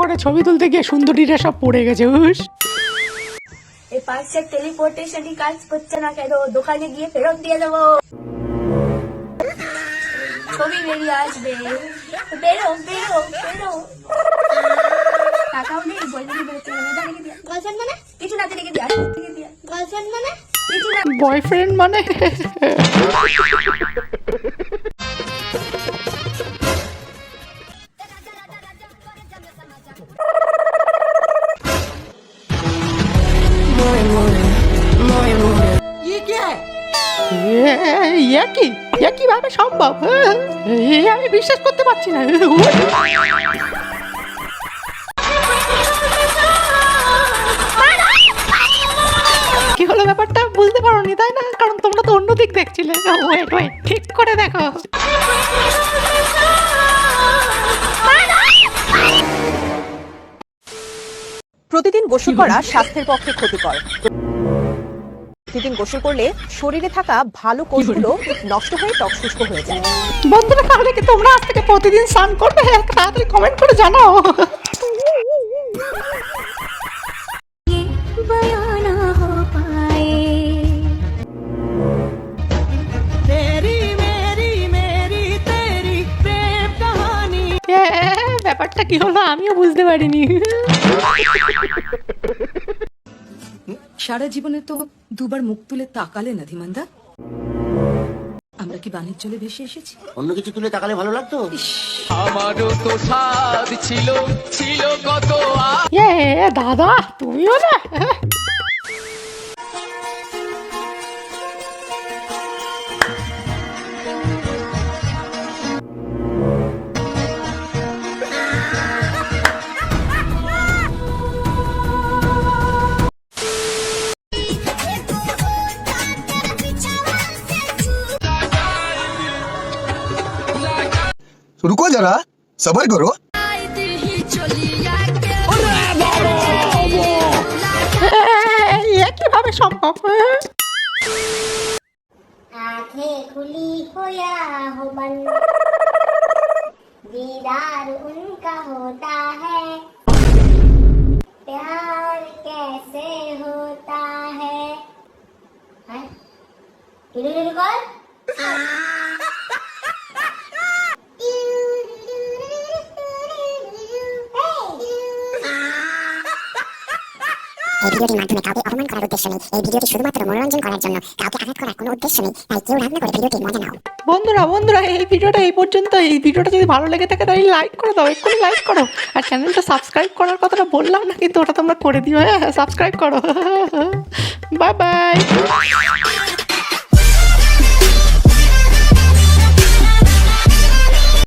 করে ছবি তুলতে গিয়ে সুন্দরীরা সব পড়ে গেছে উস। এই পার্সের টেলিপোর্টেশনই কাজ করছে না কেন? দোকানে গিয়ে ফেরত দিয়ে দেবো। ছবি বেরিয়ে আসবে। বেরো বেরো বেরো। টাকাও নেই নিয়ে বেরোতে গার্লফ্রেন্ড মানে? কিছু দিয়া রেখে দিয়া গার্লফ্রেন্ড মানে? বয়ফ্রেন্ড মানে? এ- কি? ইয়ে সম্ভব? আমি বিশ্বাস করতে পারছি না। কি হলো ব্যাপারটা? বুঝতে পারোনি, তাই না? কারণ তোমরা তো অন্য দিক দেখছিলে। ওয়েট ওয়েট ঠিক করে দেখো। প্রতিদিন গোসল করা স্বাস্থ্যের পক্ষে ক্ষতিকর। প্রতিদিন গোসল করলে শরীরে থাকা ভালো কোষগুলো নষ্ট হয়ে ত্বক শুষ্ক হয়ে যায়। বন্ধুরা তাহলে কি তোমরা আজ থেকে প্রতিদিন স্নান করবে? তাড়াতাড়ি কমেন্ট করে জানাও। ব্যাপারটা কি হলো? আমিও বুঝতে পারিনি। সারা জীবনে তো দুবার মুখ তুলে তাকালে না ধীমানদা আমরা কি বাণিজ্য চলে ভেসে এসেছি? অন্য কিছু তুলে তাকালে ভালো লাগতো? আমারও তো স্বাদ ছিল ছিল কত দাদা তুমিও না? रुको जरा सबर करो এ কিভাবে সম্ভব आंखें खुली हो या हो बंद दीदार उनका होता है प्यार कैसे होता है हैं? এই ভিডিওটির মাধ্যমে কাউকে অপমান করার উদ্দেশ্য নেই। এই ভিডিওটি শুধুমাত্র মনোরঞ্জন করার জন্য কাউকে আঘাত করার কোনো উদ্দেশ্য নেই। তাই কেউ রান্না করে ভিডিওটি মজা নাও। বন্ধুরা বন্ধুরা, এই ভিডিওটা এই পর্যন্ত। এই ভিডিওটা যদি ভালো লেগে থাকে, তাহলে লাইক করে দাও, এক্ষুনি লাইক করো। আর চ্যানেলটা সাবস্ক্রাইব করার কথাটা বললাম না, কিন্তু ওটা তোমরা করে দিও হ্যাঁ সাবস্ক্রাইব করো। Bye bye